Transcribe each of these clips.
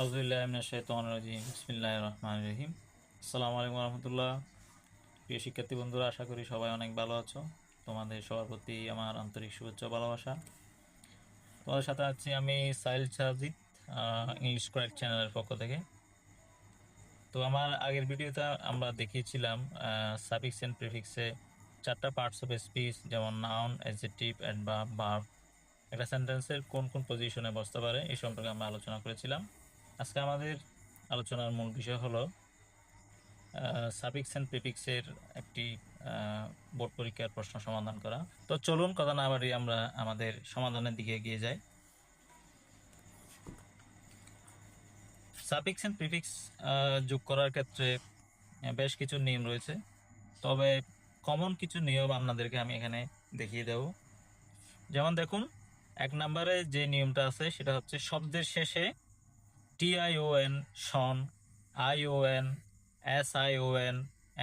আউজুবিল্লাহিমিনাশাইতানির বিসমিল্লাহির রহমানির রহিম আসসালামু আলাইকুম রহমতুল্লাহ। প্রিয় শিক্ষার্থী বন্ধুরা, আশা করি সবাই অনেক ভালো আছো। তোমাদের সবার প্রতি আমার আন্তরিক শুভেচ্ছা ভালোবাসা। তোমাদের সাথে আছি আমি সাইল সাজিদ ইংলিশ কয়েক চ্যানেলের পক্ষ থেকে। তো আমার আগের ভিডিওতে আমরা দেখিয়েছিলাম সাফিক্স অ্যান্ড প্রিফিক্সে চারটা পার্টস অফ স্পিচ যেমন নাউন অ্যান্ড বা ভার্ব একটা সেন্টেন্সের কোন কোন পজিশনে বসতে পারে, এই সম্পর্কে আমরা আলোচনা করেছিলাম। আজকে আমাদের আলোচনার মূল বিষয় হলো সাফিক্স অ্যান্ড প্রিফিক্সের একটি বোর্ড পরীক্ষার প্রশ্ন সমাধান করা। তো চলুন, কথা না বাড়ি আমরা আমাদের সমাধানের দিকে এগিয়ে যাই। সাফিক্স অ্যান্ড প্রিফিক্স যোগ করার ক্ষেত্রে বেশ কিছু নিয়ম রয়েছে। তবে কমন কিছু নিয়ম আপনাদেরকে আমি এখানে দেখিয়ে দেব। যেমন দেখুন, এক নম্বরে যে নিয়মটা আছে, সেটা হচ্ছে শব্দের শেষে T I O N shun I O N S I O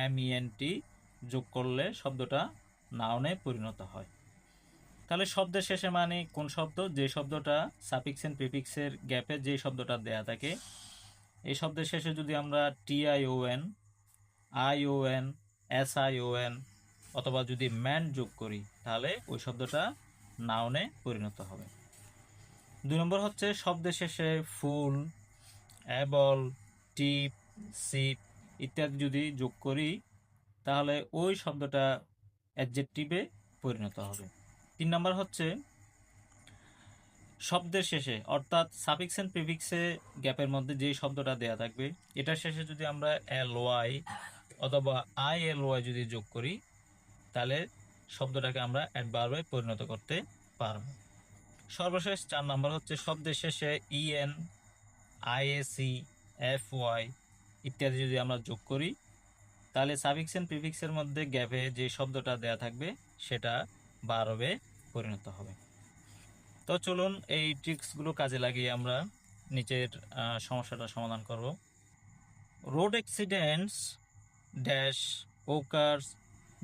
M E N T যোগ করলে শব্দটা নাউনে পরিণত হয়। তাহলে শব্দের শেষে মানে কোন শব্দ? যে শব্দটা সাফিক্স এন্ড প্রিফিক্সের গ্যাপে যে শব্দটা দেয়া থাকে, এই শব্দের শেষে যদি আমরা T I O N I O N S I O N অথবা যদি ম্যান যোগ করি, তাহলে ওই শব্দটা নাউনে পরিণত হবে। দুই নম্বর হচ্ছে শব্দের শেষে ফুল অ্যাবল, টিপ, সিপ ইত্যাদি যদি যোগ করি, তাহলে ওই শব্দটা অ্যাডজেক্টিভে পরিণত হবে। তিন নম্বর হচ্ছে, শব্দের শেষে, অর্থাৎ সাফিক্স এন্ড প্রিফিক্সে গ্যাপের মধ্যে যে শব্দটা দেয়া থাকবে, এটার শেষে যদি আমরা এল ওয়াই অথবা আই এল ওয়াই যদি যোগ করি, তাহলে শব্দটাকে আমরা অ্যাডভার্বে পরিণত করতে পারব। সর্বশেষ চার নাম্বার হচ্ছে, শব্দের শেষে ইএন আইএসি এফ ওয়াই ইত্যাদি যদি আমরা যোগ করি, তাহলে সাফিক্স এন্ড প্রিফিক্সের মধ্যে গ্যাপে যে শব্দটা দেয়া থাকবে, সেটা বারবে পরিণত হবে। তো চলুন এই ট্রিক্সগুলো কাজে লাগিয়ে আমরা নিচের সমস্যাটা সমাধান করব। Road accidents dash occurs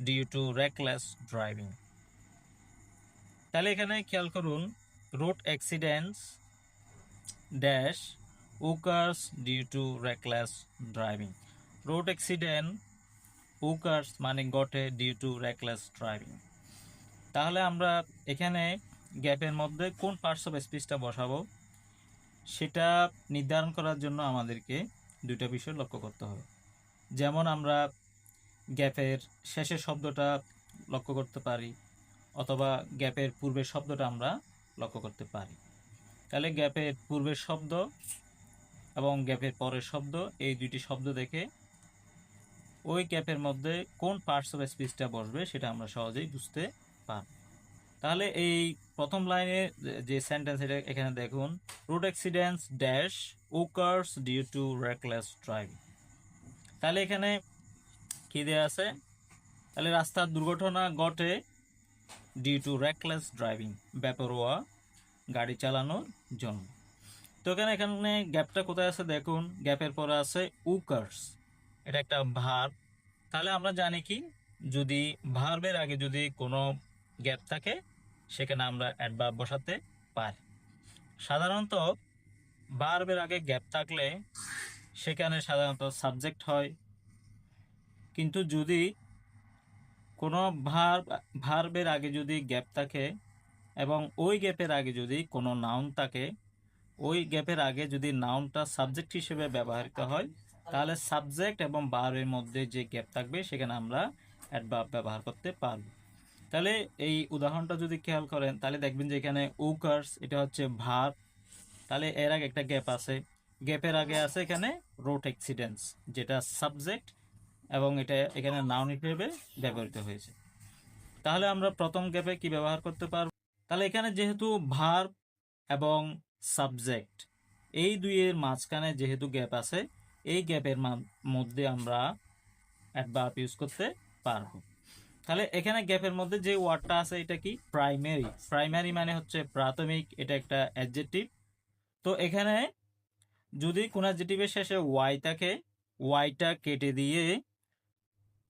due to reckless driving তাহলে এখানে খেয়াল করুন road accidents dash occurs due to reckless driving road accident occurs মানে ঘটে ডিউ টু রেকলেস ড্রাইভিং তাহলে আমরা এখানে গ্যাপের মধ্যে কোন পার্টস অফ স্পিচটা বসাবো? সেটা নির্ধারণ করার জন্য আমাদেরকে দুইটা বিষয় লক্ষ্য করতে হবে। যেমন আমরা গ্যাপের শেষের শব্দটা লক্ষ্য করতে পারি, অথবা গ্যাপের পূর্বের শব্দটা আমরা লক্ষ্য করতে পারি। তাহলে গ্যাপের পূর্বের শব্দ এবং গ্যাপের পরের শব্দ, এই দুইটি শব্দ দেখে ওই গ্যাপের মধ্যে কোন পার্টস অফ স্পিচটা বসবে সেটা আমরা সহজেই বুঝতে পারব। তাহলে এই প্রথম লাইনে যে সেন্টেন্স এটা এখানে দেখুন road accidents dash occurs due to reckless driving তাহলে এখানে কি দেওয়া আছে? তাহলে রাস্তার দুর্ঘটনা ঘটে ডিউ টু রেকলেস ড্রাইভিং বেপরোয়া গাড়ি চালানোর জন্য। তো এখানে এখানে গ্যাপটা কোথায় আছে দেখুন। গ্যাপের পরে আছে উকার্স। এটা একটা ভার্ব তাহলে আমরা জানি কি, যদি ভার্বের আগে যদি কোনো গ্যাপ থাকে, সেখানে আমরা অ্যাডভার্ব বসাতে পারি। সাধারণত ভার্বের আগে গ্যাপ থাকলে সেখানে সাধারণত সাবজেক্ট হয়। কিন্তু যদি কোনো ভার্ব ভার্বের আগে যদি গ্যাপ থাকে এবং ওই গ্যাপের আগে যদি কোনো নাউন থাকে ওই গ্যাপের আগে যদি নাউনটা সাবজেক্ট হিসেবে ব্যবহৃত হয়, তাহলে সাবজেক্ট এবং বারের মধ্যে যে গ্যাপ থাকবে, সেখানে আমরা অ্যাডভার্ব ব্যবহার করতে পারব। তাহলে এই উদাহরণটা যদি খেয়াল করেন, তাহলে দেখবেন যে এখানে উকার্স এটা হচ্ছে ভার্ব তাহলে এর আগে একটা গ্যাপ আছে। গ্যাপের আগে আছে এখানে রোড অ্যাক্সিডেন্টস যেটা সাবজেক্ট এবং এটা এখানে নাউন হিসেবে ব্যবহৃত হয়েছে। তাহলে আমরা প্রথম গ্যাপে কি ব্যবহার করতে পারব? তাহলে এখানে যেহেতু ভার্ব এবং সাবজেক্ট। এই দুইয়ের মাঝখানে যেহেতু গ্যাপ আছে, এই গ্যাপের মধ্যে আমরা অ্যাডভার্ব ইউজ করতে পারব। তাহলে এখানে গ্যাপের মধ্যে যে ওয়ার্ডটা আছে এটা কি? প্রাইমারি প্রাইমারি মানে হচ্ছে প্রাথমিক, এটা একটা অ্যাডজেক্টিভ তো এখানে যদি কোন অ্যাডজেক্টিভের শেষে ওয়াই থাকে ওয়াইটা কেটে দিয়ে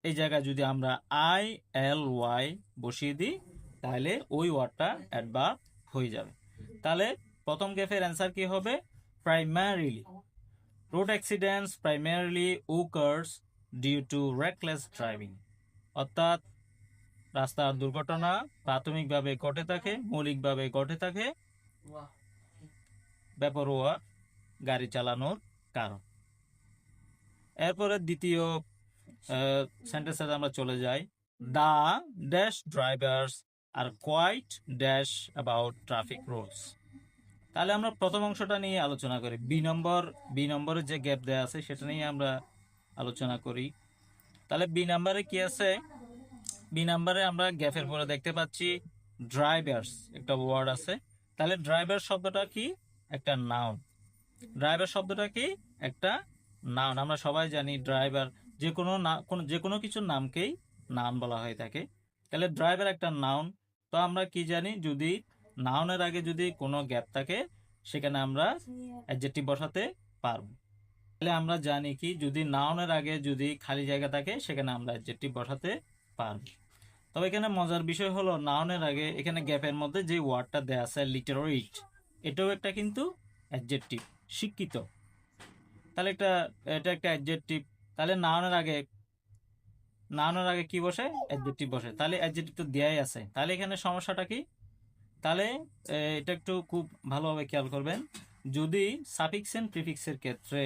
এই জায়গায় যদি আমরা আই এল ওয়াই বসিয়ে দিই, তাহলে ওই ওয়ার্ডটা অ্যাডভার্ব হয়ে যাবে। তাহলে প্রথম গ্যাপের অ্যান্সার কি হবে? Primarily road accidents primarily occurs due to reckless driving অর্থাৎ রাস্তার দুর্ঘটনা প্রাথমিকভাবে ঘটে থাকে, মৌলিকভাবে ঘটে থাকে। বেপরোয়া গাড়ি চালানোর কারণ। এরপরে দ্বিতীয় সেন্টেন্সে আমরা চলে যাই। The dash drivers are quite dash about traffic rules তাহলে আমরা প্রথম অংশটা নিয়ে আলোচনা করি। বি নম্বর, বি নম্বরের যে গ্যাপ দেওয়া আছে সেটা নিয়ে আমরা আলোচনা করি। তাহলে বি নাম্বারে কি আছে? বি নাম্বারে আমরা গ্যাপের পরে দেখতে পাচ্ছি ড্রাইভার্স একটা ওয়ার্ড আছে। তাহলে ড্রাইভার শব্দটা কি? একটা নাউন ড্রাইভার শব্দটা কি? একটা নাউন আমরা সবাই জানি ড্রাইভার যে কোনো না, কোনো, যে কোনো কিছুর নামকেই নাউন বলা হয়ে থাকে। তাহলে ড্রাইভার একটা নাউন তো আমরা কি জানি? যদি নাউনের আগে যদি কোনো গ্যাপ থাকে, সেখানে আমরা অ্যাডজেক্টিভ বসাতে পারব। তাহলে আমরা জানি কি, যদি নাউনের আগে যদি খালি জায়গা থাকে, সেখানে আমরা অ্যাডজেক্টিভ বসাতে পারব। তবে এখানে মজার বিষয় হলো, নাউনের আগে এখানে গ্যাপের মধ্যে যে ওয়ার্ডটা দেয়া আছে লিটারেট এটাও একটা কিন্তু অ্যাডজেক্টিভ শিক্ষিত। তাহলে একটা, এটা একটা অ্যাডজেক্টিভ তাহলে নাউনের আগে নাউনের আগে কি বসে? অ্যাডজেক্টিভ বসে। তাহলে অ্যাডজেক্টিভ তো দেয়াই আছে। তাহলে এখানে সমস্যাটা কি? তাহলে এটা একটু খুব ভালোভাবে খেয়াল করবেন। যদি সাফিক্স এন্ড প্রিফিক্সের ক্ষেত্রে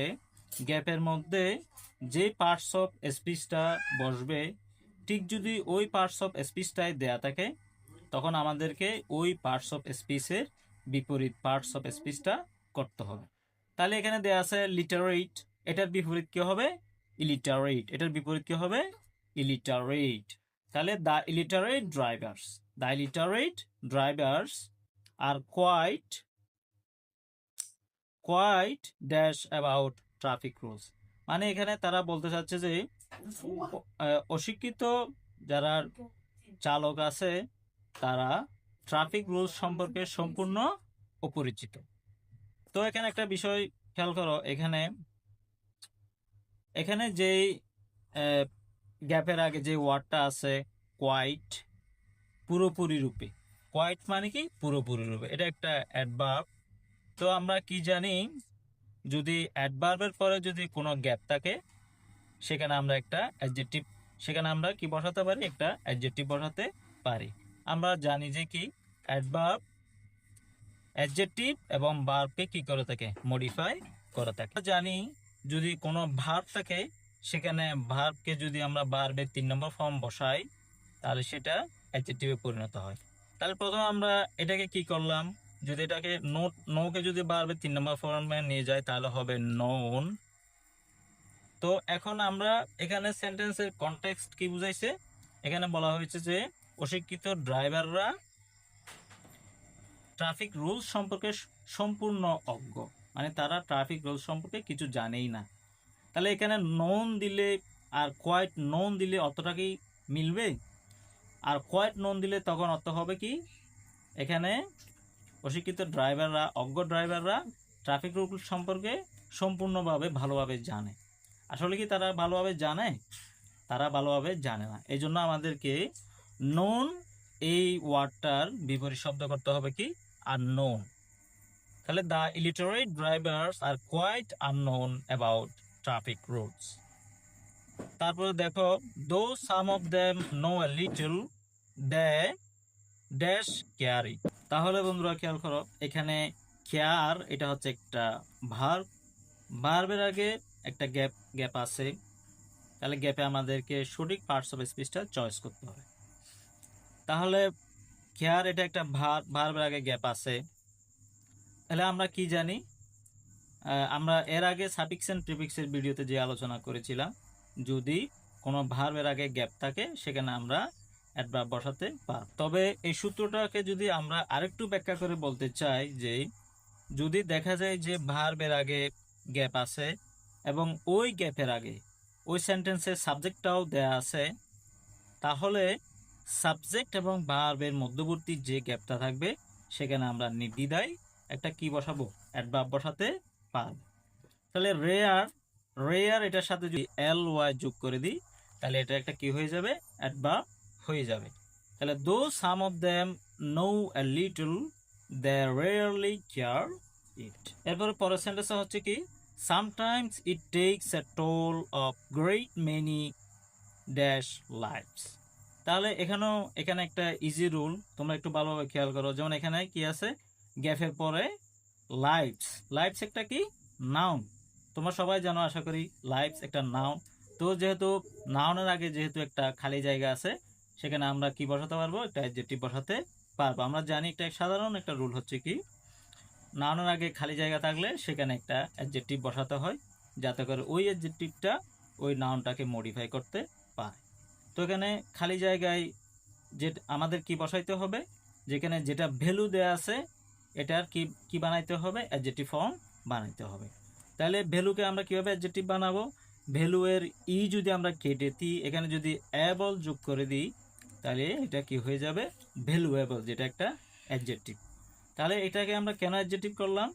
গ্যাপের মধ্যে যে পার্টস অফ স্পিচটা বসবে, ঠিক যদি ওই পার্টস অফ স্পিচটাই দেয়া থাকে, তখন আমাদেরকে ওই পার্টস অফ স্পিচের বিপরীত পার্টস অফ স্পিচটা করতে হবে। তাহলে এখানে দেয়া আছে লিটারেট এটার বিপরীত কি হবে? ইলিটারেট এটার বিপরীত কি হবে? ইলিটারেট তাহলে the illiterate drivers the illiterate drivers are quite quite dash about traffic rules মানে এখানে তারা বলতে চাচ্ছে যে অশিক্ষিত যারা চালক আছে, তারা ট্রাফিক রুলস সম্পর্কে সম্পূর্ণ অপরিচিত। তো এখানে একটা বিষয় খেয়াল করো, এখানে এখানে যেই গ্যাপের আগে যে ওয়ার্ডটা আছে কোয়াইট পুরোপুরি রূপে। কোয়াইট মানে কি? পুরোপুরি রূপে। এটা একটা অ্যাডভার্ব তো আমরা কি জানি, যদি অ্যাডভার্বের পরে যদি কোনো গ্যাপ থাকে, সেখানে আমরা একটা অ্যাডজেক্টিভ সেখানে আমরা কি বসাতে পারি? একটা অ্যাডজেক্টিভ বসাতে পারি। আমরা জানি যে কি? অ্যাডভার্ব অ্যাডজেক্টিভ এবং ভার্বকে কি করে থাকে? মডিফাই করে থাকে। জানি যদি কোনো ভার্ব থাকে, সেখানে ভার্বকে যদি আমরা ভার্বের তিন নম্বর ফর্ম বসাই, তাহলে সেটা অ্যাডজেক্টিভে পরিণত হয়। তাহলে প্রথমে আমরা এটাকে কি করলাম? যদি এটাকে নোট নোকে যদি ভার্বের তিন নম্বর ফর্মে নিয়ে যায়, তাহলে হবে নোন তো এখন আমরা এখানে সেন্টেন্সের কনটেক্সট কি বুঝাইছে? এখানে বলা হয়েছে যে, অশিক্ষিত ড্রাইভাররা ট্রাফিক রুলস সম্পর্কে সম্পূর্ণ অজ্ঞ। মানে তারা ট্রাফিক রুলস সম্পর্কে কিছু জানেই না। তাহলে এখানে নন দিলে আর কোয়াইট নন দিলে অতটা কি মিলবে? আর কোয়াইট নন দিলে তখন অর্থ হবে কি? এখানে অশিক্ষিত ড্রাইভাররা, অজ্ঞ ড্রাইভাররা ট্রাফিক রুল সম্পর্কে সম্পূর্ণভাবে ভালোভাবে জানে। আসলে কি তারা ভালোভাবে জানে? তারা ভালোভাবে জানে না। এই জন্য আমাদেরকে নোন এই ওয়ার্ডটার বিপরীত শব্দ করতে হবে কি? আননোন তাহলে the illiterate drivers are quite unknown about traffic rules তারপরে দেখো though some of them know a little they dash, carry. তাহলে বন্ধুরা খেয়াল করো, এখানে কেয়ার, এটা হচ্ছে একটা ভার্ব। ভার্বের আগে একটা গ্যাপ গ্যাপ আছে। তাহলে গ্যাপে আমাদেরকে সঠিক পার্টস অফ স্পিচটা চয়েস করতে হবে। তাহলে কেয়ার, এটা একটা ভার, ভার্বের আগে গ্যাপ আছে। তাহলে আমরা কি জানি? আমরা এর আগে সাফিক্স এন্ড প্রিফিক্সের ভিডিওতে যে আলোচনা করেছিলাম, যদি কোনো ভার্বের আগে গ্যাপ থাকে, সেখানে আমরা অ্যাডভার্ব বসাতে পার তবে এই সূত্রটাকে যদি আমরা আরেকটু ব্যাখ্যা করে বলতে চাই যে, যদি দেখা যায় যে ভার্বের আগে গ্যাপ আছে এবং ওই গ্যাপের আগে ওই সেন্টেন্সের সাবজেক্টটাও দেয়া আছে, তাহলে সাবজেক্ট এবং ভার্বের মধ্যবর্তী যে গ্যাপটা থাকবে, সেখানে আমরা নির্দ্বিধায় একটা কি বসাবো? অ্যাডভার্ব বসাতে পারব তাহলে রেয়ার রেয়ার এটার সাথে যদি এল ওয়াই যোগ করে দিই, তাহলে এটা একটা কি হয়ে যাবে? অ্যাডভার্ব হয়ে যাবে। তাহলে though some of them know a little they rarely care it এরপরে পরের সেন্টেন্স হচ্ছে কি sometimes it takes a toll of great many dash lives তাহলে এখানেও, এখানে একটা ইজি রুল তোমরা একটু ভালোভাবে খেয়াল করো। যেমন এখানে কি আছে? গ্যাফের পরে লাইফস লাইফস একটা কি? নাউন তোমরা সবাই জানো, আশা করি লাইফস একটা নাউন তো যেহেতু নাউনের আগে যেহেতু একটা খালি জায়গা আছে সেখানে আমরা কি বসাতে পারব? একটা অ্যাডজেক্টিভ বসাতে পারব। আমরা জানি একটা সাধারণ একটা রুল হচ্ছে কি নাউনের আগে খালি জায়গা থাকলে সেখানে একটা অ্যাডজেক্টিভ বসাতে হয়, যাতে করে ওই অ্যাডজেক্টিভটা ওই নাউনটাকে মডিফাই করতে পারে। তো এখানে খালি জায়গায় যে আমাদের কি বসাইতে হবে? যেখানে যেটা ভ্যালু দেয়া আছে, এটার কি কি বানাইতে হবে? অ্যাডজেক্টিভ ফর্ম বানাইতে হবে। তাহলে ভ্যালুকে আমরা কীভাবে অ্যাডজেক্টিভ বানাবো? ভ্যালু এর ই যদি আমরা কেটে দিই, এখানে যদি অ্যাবল যোগ করে দিই তাহলে এটা কি হয়ে যাবে? ভ্যালুয়েবল, যেটা একটা অ্যাডজেক্টিভ তাহলে এটাকে আমরা কেন অ্যাডজেক্টিভ করলাম?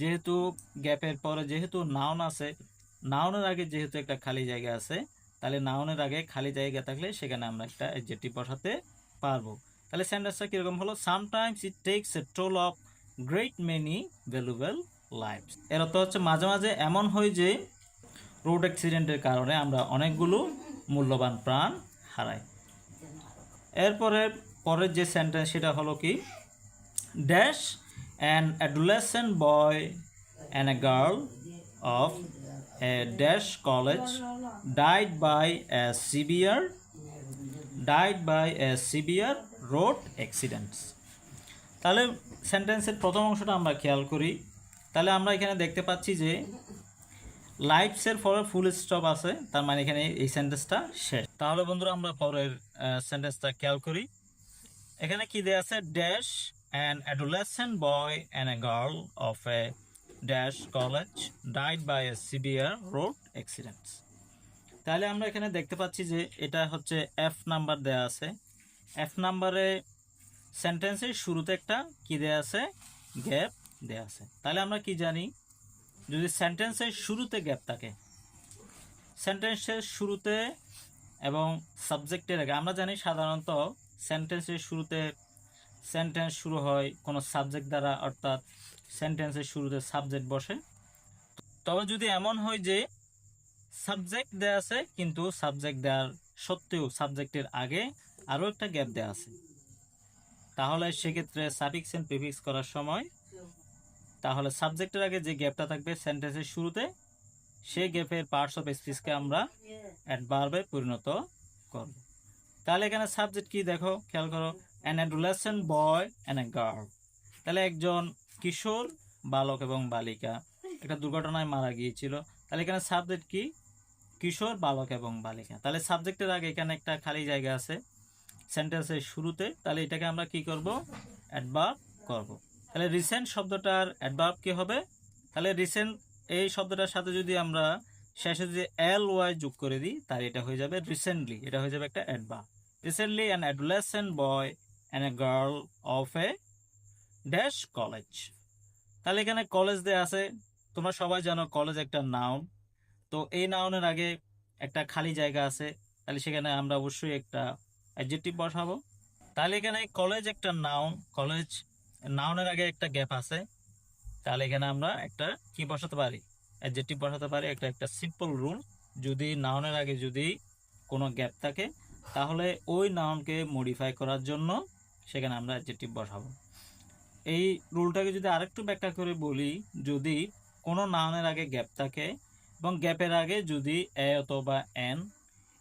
যেহেতু গ্যাপের পরে যেহেতু নাউন আছে নাউনের আগে যেহেতু একটা খালি জায়গা আছে, তাহলে নাউনের আগে খালি জায়গা থাকলে সেখানে আমরা একটা অ্যাডজেক্টিভ বসাতে পারব। তাহলে সেন্টেন্সটা কীরকম হলো? Sometimes it takes a toll of great many valuable life এর অর্থ হচ্ছে মাঝে মাঝে এমন হয় যে রোড অ্যাক্সিডেন্টের কারণে আমরা অনেকগুলো মূল্যবান প্রাণ হারাই। এরপরে পরের যে সেন্টেন্স সেটা হলো কি? Dash an adolescent boy and a girl of a dash college died by a severe died by a severe road accidents তাহলে সেন্টেন্সের প্রথম অংশটা আমরা খেয়াল করি। তাহলে আমরা এখানে দেখতে পাচ্ছি যে লাইফসের পরে ফুল স্টপ আছে, তার মানে এখানে এই সেন্টেন্সটা শেষ। তাহলে বন্ধুরা, আমরা পরের সেন্টেন্সটা খেয়াল করি। এখানে কি দেয়া আছে? Dash an adolescent boy and a girl of a dash college died by a severe road accidents তাহলে আমরা এখানে দেখতে পাচ্ছি যে এটা হচ্ছে এফ নাম্বার দেয়া আছে। এফ নাম্বারে সেন্টেন্সের শুরুতে একটা কি দেয়া আছে? গ্যাপ দেয়া আছে। তাহলে আমরা কি জানি? যদি সেন্টেন্সের শুরুতে গ্যাপ থাকে সেন্টেন্সের শুরুতে এবং সাবজেক্টের আগে। আমরা জানি সাধারণত সেন্টেন্সের শুরুতে সেন্টেন্স শুরু হয় কোনো সাবজেক্ট দ্বারা, অর্থাৎ সেন্টেন্সের শুরুতে সাবজেক্ট বসে। তবে যদি এমন হয় যে সাবজেক্ট দেয়া আছে, কিন্তু সাবজেক্ট দেওয়ার সত্ত্বেও সাবজেক্টের আগে আরও একটা গ্যাপ দেওয়া আছে। তাহলে সেক্ষেত্রে সাফিক্স এন্ড প্রিফিক্স করার সময়, তাহলে সাবজেক্টের আগে যে গ্যাপটা থাকবে সেন্টেন্সের শুরুতে সেই গ্যাপের পার্টস অফ স্পিচকে আমরা অ্যাডভার্বে পরিণত করব। তাহলে এখানে সাবজেক্ট কি দেখো? খেয়াল করো। An adolescent boy and a girl তাহলে একজন কিশোর বালক এবং বালিকা। একটা দুর্ঘটনায় মারা গিয়েছিল। তাহলে এখানে সাবজেক্ট কি? কিশোর বালক এবং বালিকা। তাহলে সাবজেক্টের আগে এখানে একটা খালি জায়গা আছে। সেন্টেন্সের শুরুতে। তাহলে এটাকে আমরা কি করব? অ্যাডভার্ব করব। তাহলে রিসেন্ট শব্দটার অ্যাডভার্ব কি হবে? তাহলে রিসেন্ট এই শব্দটার সাথে যদি আমরা শেষে যদি এল ওয়াই যোগ করে দিই তাহলে এটা হয়ে যাবে রিসেন্টলি এটা হয়ে যাবে একটা adverb recently an adolescent boy and a girl of a dash college তাহলে এখানে কলেজ দেয়া আছে, তোমরা সবাই জানো কলেজ একটা নাউন তো এই নাউনের আগে একটা খালি জায়গা আছে, তাহলে সেখানে আমরা অবশ্যই একটা অ্যাডজেক্টিভ বসাবো। তাহলে এখানে কলেজ একটা নাউন কলেজ নাউনের আগে একটা গ্যাপ আছে। তাহলে এখানে আমরা একটা কি বসাতে পারি? অ্যাডজেক্টিভ বসাতে পারি, একটা একটা সিম্পল রুল যদি নাউনের আগে যদি কোনো গ্যাপ থাকে, তাহলে ওই নাউনকে মডিফাই করার জন্য সেখানে আমরা অ্যাডজেক্টিভ বসাবো। এই রুলটাকে যদি আরেকটু ব্যাখ্যা করে বলি, যদি কোনো নাউনের আগে গ্যাপ থাকে এবং গ্যাপের আগে যদি এ অথবা এন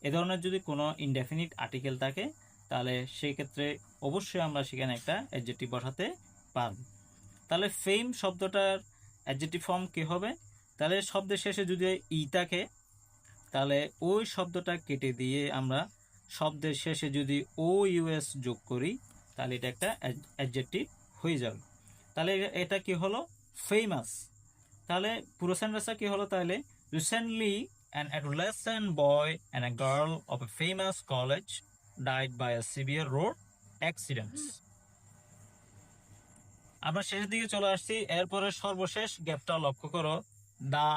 এ ধরনের যদি কোনো ইনডেফিনিট আর্টিকেল থাকে, তাহলে সেক্ষেত্রে অবশ্যই আমরা সেখানে একটা অ্যাডজেক্টিভ বসাতে পারব। তাহলে ফেম শব্দটার অ্যাডজেক্টিভ ফর্ম কী হবে? তাহলে শব্দের শেষে যদি ই থাকে, তাহলে ওই শব্দটা কেটে দিয়ে আমরা শব্দের শেষে যদি ও ইউএস যোগ করি, তাহলে এটা একটা অ্যাডজেক্টিভ হয়ে যাবে। তাহলে এটা কি হলো? ফেমাস তাহলে পুরো সেন্টেন্সটা কি হলো? তাহলে recently an adolescent boy and a girl of a famous college died by a severe road accidents আমরা শেষের দিকে চলে আসছি। এরপরে সর্বশেষ গ্যাপটা লক্ষ্য করো। The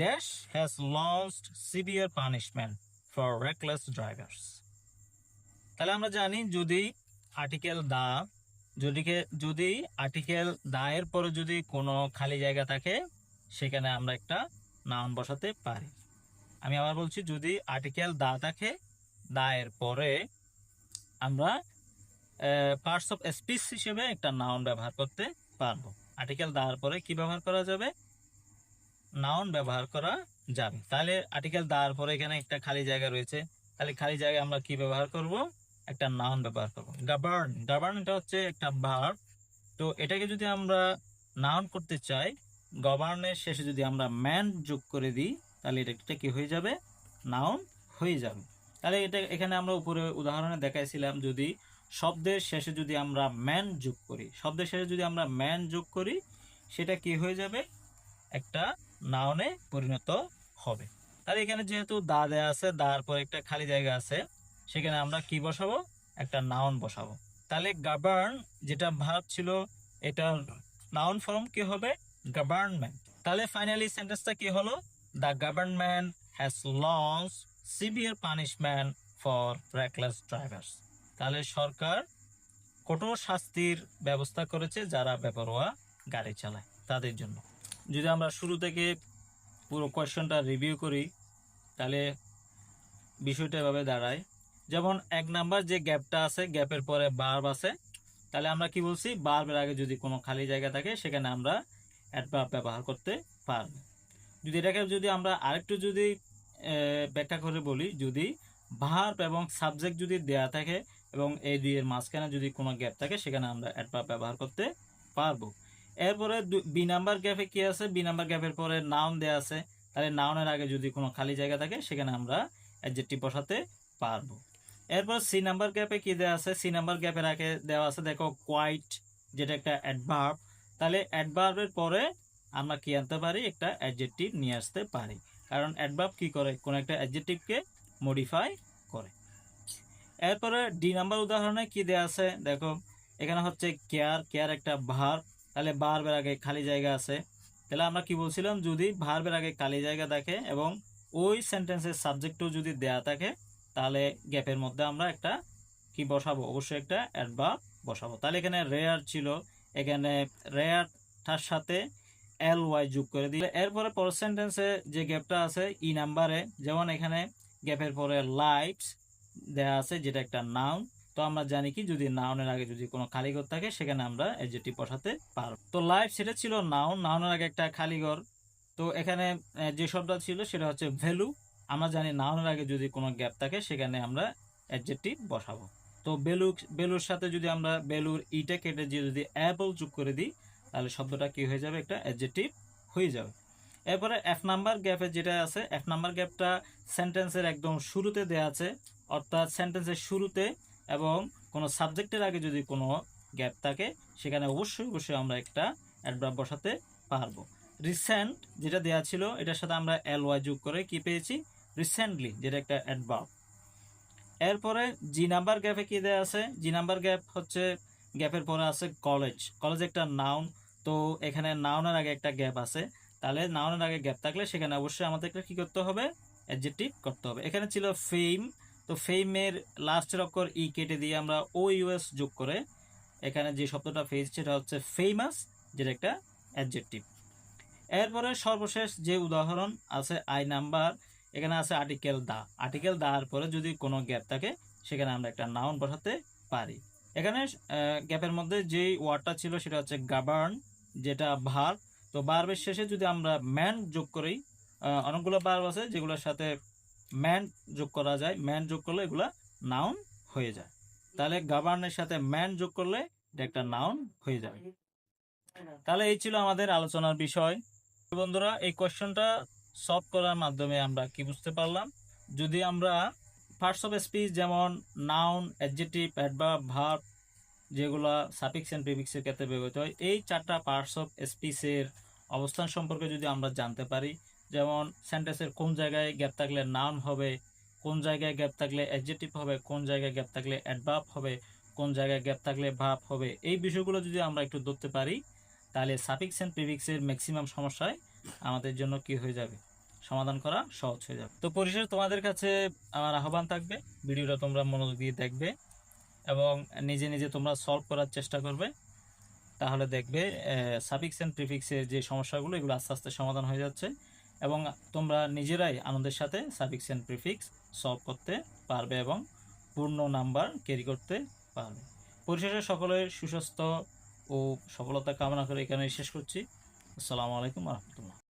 dash has lost severe punishment for reckless drivers. তাহলে আমরা জানি যদি আর্টিকেল দা, যদি যদি আর্টিকেল দা এর পরে যদি কোনো খালি জায়গা থাকে, সেখানে আমরা একটা নাউন বসাতে পারি। আমি আবার বলছি, যদি আর্টিকেল দা থাকে দা এর পরে আমরা পার্টস অফ স্পিচ হিসেবে একটা নাউন ব্যবহার করতে পারব। আর্টিকেল দেওয়ার পরে কি ব্যবহার করা যাবে? নাউন ব্যবহার করা যাবে। তাহলে আর্টিকেল দেওয়ার পরে এখানে একটা খালি জায়গা রয়েছে। তাহলে খালি জায়গায় আমরা কি ব্যবহার করব? একটা নাউন ব্যবহার করব। গাবার্ন গাবার্ন এটা হচ্ছে একটা ভার্ব তো এটাকে যদি আমরা নাউন করতে চাই গভর্নের শেষে যদি আমরা ম্যান যোগ করে দিই, তাহলে এটা কি হয়ে যাবে? নাউন হয়ে যাবে। তাহলে এটা এখানে আমরা উপরে উদাহরণে দেখাইছিলাম যদি শব্দের শেষে যদি আমরা ম্যান যোগ করি, শব্দের শেষে যদি আমরা ম্যান যোগ করি, সেটা কি হয়ে যাবে? একটা নাউনে পরিণত হবে। তাহলে এখানে যেহেতু দা দেয়া আছে, দার পর একটা খালি জায়গা আছে, সেখানে আমরা কি বসাবো? একটা নাউন বসাবো। তাহলে গাবার্ন যেটা ভাব ছিল এটা নাউন ফর্ম কি হবে? গভর্নমেন্ট তাহলে ফাইনালি সেন্টেন্সটা কি হলো? The government has launch severe punishment for reckless drivers তাহলে সরকার কঠোর শাস্তির ব্যবস্থা করেছে যারা বেপরোয়া গাড়ি চালায় তাদের জন্য। যদি আমরা শুরু থেকে পুরো কোয়েশ্চনটা রিভিউ করি, তাহলে বিষয়টা এভাবে দাঁড়ায়। যেমন এক নাম্বার যে গ্যাপটা আছে, গ্যাপের পরে বার্ব আছে, তাহলে আমরা কি বলছি? বার্বের আগে যদি কোনো খালি জায়গা থাকে, সেখানে আমরা অ্যাডভার্ব ব্যবহার করতে পারব। যদি এটাকে যদি আমরা আরেকটু যদি ব্যাখ্যা করে বলি, যদি ভার্ব এবং সাবজেক্ট যদি দেয়া থাকে এবং এই দুইয়ের মাঝখানে যদি কোনো গ্যাপ থাকে, সেখানে আমরা অ্যাডভার্ব ব্যবহার করতে পারব। এরপরে বি নাম্বার গ্যাপে কি আছে? বি নাম্বার গ্যাপের পরে নাউন দেয়া আছে। তাহলে নাউনের আগে যদি কোনো খালি জায়গা থাকে, সেখানে আমরা অ্যাডজেক্টিভ বসাতে পারব। এরপর সি নাম্বার গ্যাপে কি দেওয়া আছে? সি নাম্বার গ্যাপের আগে দেওয়া আছে, দেখো কোয়াইট যেটা একটা অ্যাডভার্ব তাহলে অ্যাডভার্বের পরে আমরা কি আনতে পারি? একটা অ্যাডজেক্টিভ নিয়ে আসতে পারি। কারণ অ্যাডভার্ব কি করে? কোনো একটা অ্যাডজেক্টিভকে মডিফাই এরপরে ডি নাম্বার উদাহরণে কি দেওয়া আছে? দেখো, এখানে হচ্ছে কেয়ার কেয়ার একটা ভার। তাহলে ভার্বের আগে খালি জায়গা আছে। তাহলে আমরা কি বলছিলাম? যদি ভার্বের আগে খালি জায়গা থাকে এবং ওই সেন্টেন্সের সাবজেক্টও যদি দেয়া থাকে, তাহলে গ্যাপের মধ্যে আমরা একটা কি বসাবো? অবশ্যই একটা অ্যাডভার্ব বসাবো। তাহলে এখানে রেয়ার ছিল। এখানে রেয়ারটার সাথে এল ওয়াই যোগ করে দিলে, এরপরে পরের সেন্টেন্সে যে গ্যাপটা আছে ই নাম্বারে যেমন এখানে গ্যাপের পরে লাইটস দেয়া আছে, যেটা একটা নাউন তো আমরা জানি কি, যদি নাউনের আগে যদি কোনো খালি ঘর থাকে, সেখানে আমরা এডজেক্টিভ বসাতে পারব। তো লাইফ সেটা ছিল নাউন নাউনের আগে একটা খালি ঘর তো এখানে যে শব্দ ছিল, সেটা হচ্ছে ভ্যালু আমরা জানি নাউনের আগে যদি কোনো গ্যাপ থাকে, সেখানে আমরা অ্যাডজেক্টিভ বসাবো। তো বেলু বেলুর সাথে যদি আমরা বেলুর ইটা কেটে দিয়ে যদি অ্যাপল যোগ করে দিই, তাহলে শব্দটা কি হয়ে যাবে? একটা অ্যাডজেক্টিভ হয়ে যাবে। এরপরে এফ নাম্বার গ্যাপে যেটা আছে এফ নাম্বার গ্যাপটা সেন্টেন্সের একদম শুরুতে দেয়া আছে। অর্থাৎ সেন্টেন্সের শুরুতে এবং কোনো সাবজেক্টের আগে যদি কোনো গ্যাপ থাকে, সেখানে অবশ্যই অবশ্যই আমরা একটা অ্যাডভার্ব বসাতে পারব। রিসেন্ট যেটা দেয়া ছিল, এটার সাথে আমরা এল ওয়াই যোগ করে কি পেয়েছি? রিসেন্টলি যেটা একটা অ্যাডভার্ব এরপরে জি নাম্বার গ্যাপে কি দেয়া আছে? জি নাম্বার গ্যাপ হচ্ছে গ্যাপের পরে আছে কলেজ কলেজ একটা নাউন তো এখানে নাউনের আগে একটা গ্যাপ আছে। তাহলে নাউনের আগে গ্যাপ থাকলে সেখানে অবশ্যই আমাদেরকে কি করতে হবে? অ্যাডজেক্টিভ করতে হবে। এখানে ছিল ফেম তো ফেমের লাস্টের অক্ষর ই কেটে দিয়ে আমরা ও ইউএস যোগ করে এখানে যে শব্দটা পেয়েছি সেটা হচ্ছে ফেমাস যেটা একটা অ্যাডজেক্টিভ এরপরে সর্বশেষ যে উদাহরণ আছে আই নাম্বার এখানে আছে আর্টিকেল দা। আর্টিকেল দার পরে যদি কোনো গ্যাপ থাকে, সেখানে আমরা একটা নাউন বসাতে পারি। এখানে গ্যাপের মধ্যে যে ওয়ার্ডটা ছিল, সেটা হচ্ছে গাবার্ন যেটা ভার তো বার্বের শেষে যদি আমরা ম্যান যোগ করি অনেকগুলো বার্ব আছে যেগুলোর সাথে ম্যান যোগ করা যায়। ম্যান যোগ করলে এগুলা নাউন হয়ে যায়। তাহলে গাবার্নের সাথে ম্যান যোগ করলে একটা নাউন হয়ে যাবে। তাহলে এই ছিল আমাদের আলোচনার বিষয়। বন্ধুরা, এই কোয়েশ্চনটা সলভ করার মাধ্যমে আমরা কি বুঝতে পারলাম? যদি আমরা পার্টস অফ স্পিচ যেমন নাউন অ্যাডজেক্টিভ অ্যাডভার্ব ভার্ব যেগুলো সাফিক্স এন্ড প্রিফিক্সের ক্ষেত্রে ব্যবহৃত হয়, এই চারটা পার্টস অফ স্পিচের অবস্থান সম্পর্কে যদি আমরা জানতে পারি যেমন সেন্টেন্সের কোন জায়গায় গ্যাপ থাকলে নাউন হবে, কোন জায়গায় গ্যাপ থাকলে অ্যাডজেক্টিভ হবে, কোন জায়গায় গ্যাপ থাকলে অ্যাডভার্ব হবে, কোন জায়গায় গ্যাপ থাকলে ভাব হবে, এই বিষয়গুলো যদি আমরা একটু ধরতে পারি, তাহলে সাফিক্স এন্ড প্রিফিক্সের ম্যাক্সিমাম সমস্যায় আমাদের জন্য কি হয়ে যাবে? সমাধান করা সহজ হয়ে যাবে। তো পরিশেষে তোমাদের কাছে আমার আহ্বান থাকবে, ভিডিওটা তোমরা মনোযোগ দিয়ে দেখবে এবং নিজে নিজে তোমরা সলভ করার চেষ্টা করবে। তাহলে দেখবে সাফিক্স অ্যান্ড প্রিফিক্সের যে সমস্যাগুলো, এগুলো আস্তে আস্তে সমাধান হয়ে যাচ্ছে। এবং তোমরা নিজেরাই আনন্দের সাথে সাফিক্স অ্যান্ড প্রিফিক্স সলভ করতে পারবে এবং পূর্ণ নাম্বার ক্যারি করতে পারবে। পরিশেষে সকলের সুস্বাস্থ্য ও সফলতা কামনা করে এখানে শেষ করছি। আসসালামু আলাইকুম রহমতুল্লাহ।